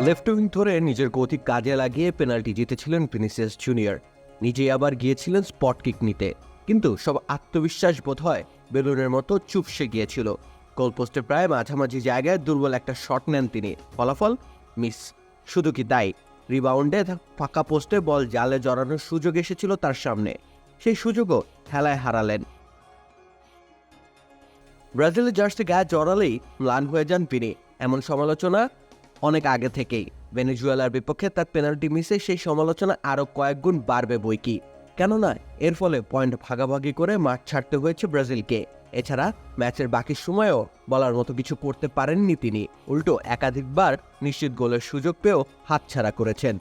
Left wing ধরে নিজের গতি কাজে লাগিয়ে পেনাল্টি জিতেছিলেন ভিনিসিয়াস জুনিয়র। নিজেই আবার গিয়েছিলেন স্পট কিক নিতে। কিন্তু সব আত্মবিশ্বাস বোধ হয় বেলুনের মতো চুপসে গিয়েছিল। গোলপোস্টে প্রায় মাঝামাঝি জায়গায় দুর্বল একটা শট নেন তিনি। ফলাফল? মিস। শুধু কি তাই? রিবাউন্ডে ফাঁকা পোস্টে বল জালে জড়ানোর সুযোগ এসেছিল তার সামনে। সেই সুযোগও খেলায় হারালেন। ব্রাজিলের জার্সি গায়ে জড়ালেই ম্লান হয়ে যান তিনি। এমন সমালোচনা অনেক আগে থেকেই। ভেনেজুয়েলার বিপক্ষে তার পেনাল্টি মিসে সেই সমালোচনা আরও কয়েক গুণ বাড়বে বই কি কেননা, এর ফলে পয়েন্ট ভাগাভাগি করে মাঠ ছাড়তে হয়েছে ব্রাজিলকে। এছাড়া, ম্যাচের বাকি সময়েও বলার মতো কিছু করতে পারেননি তিনি। উল্টো, একাধিকবার নিশ্চিত গোলের সুযোগ পেয়েও হাতছাড়া করেছেন।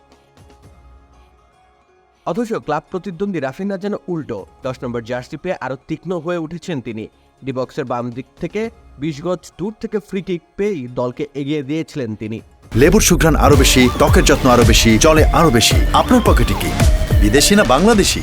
অথচ ক্লাব প্রতিদ্বন্দ্বী রাফিনা যেন উল্টো, দশ নম্বর জার্সি পেয়ে আরও তীক্ষ্ণ হয়ে উঠেছেন তিনি। ডিবক্সের বাম দিক থেকে বিশ গজ দূর থেকে ফ্রি কিক পেয়েই দলকে এগিয়ে দিয়েছিলেন তিনি। লেবুর সুঘ্রাণ আরও বেশি, ত্বকের যত্ন আরও বেশি চলে আরও বেশি। আপনার পকেটে কি? বিদেশি না বাংলাদেশি?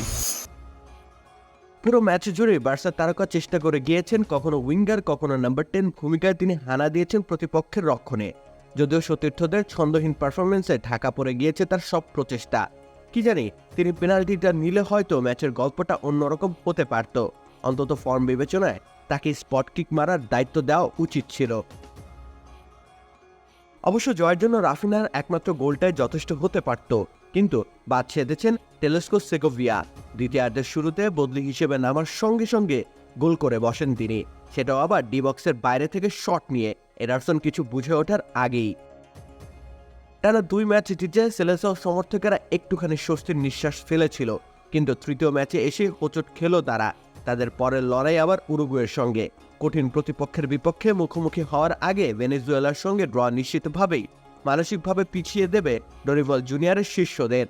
পুরো ম্যাচ জুড়ে বার্সা তারকা চেষ্টা করে গিয়েছেন, কখনো উইঙ্গার, কখনো নাম্বার টেন ভূমিকায় তিনি হানা দিয়েছেন প্রতিপক্ষের রক্ষণে। যদিও সতীর্থদের ছন্দহীন পারফরমেন্সে ঢাকা পড়ে গিয়েছে তার সব প্রচেষ্টা। কি জানি, তিনি পেনাল্টিটা নিলে হয়তো ম্যাচের গল্পটা অন্যরকম হতে পারত। অন্তত ফর্ম বিবেচনায় তাকে স্পট কিক মারার দায়িত্ব দেওয়া উচিত ছিল। অবশ্য জয়ের জন্য রাফিনার একমাত্র গোলটাই যথেষ্ট হতে পারত, কিন্তু বাদ ছেদেছেন টেলেস্কো সেগোভিয়া। দ্বিতীয়ার্ধের শুরুতে বদলি হিসেবে নামার সঙ্গে সঙ্গে গোল করে বসেন তিনি। সেটাও আবার ডি বক্সের বাইরে থেকে শট নিয়ে, এডারসন কিছু বুঝে ওঠার আগেই। টানা দুই ম্যাচ জিতে সেলেসো সমর্থকেরা একটুখানি স্বস্তির নিঃশ্বাস ফেলেছিল, কিন্তু তৃতীয় ম্যাচে এসে হোঁচট খেলো তারা। তাদের পরের লড়াই আবার উরুগুয়ের সঙ্গে। কঠিন প্রতিপক্ষের বিপক্ষে মুখোমুখি হওয়ার আগে ভেনেজুয়েলার সঙ্গে ড্র নিশ্চিতভাবেই মানসিকভাবে পিছিয়ে দেবে ডরিবল জুনিয়রের শিষ্যদের।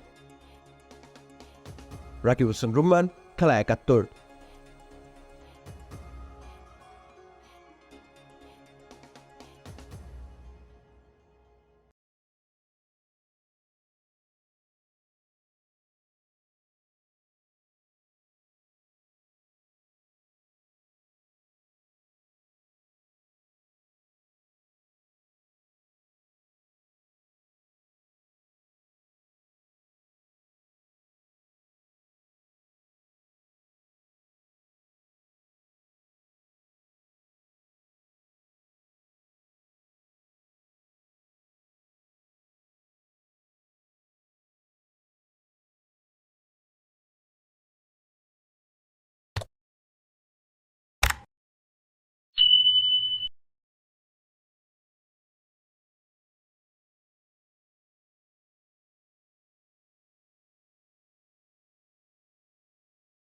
রাকিব হোসেন রুম্মান, খেলা একাত্তর।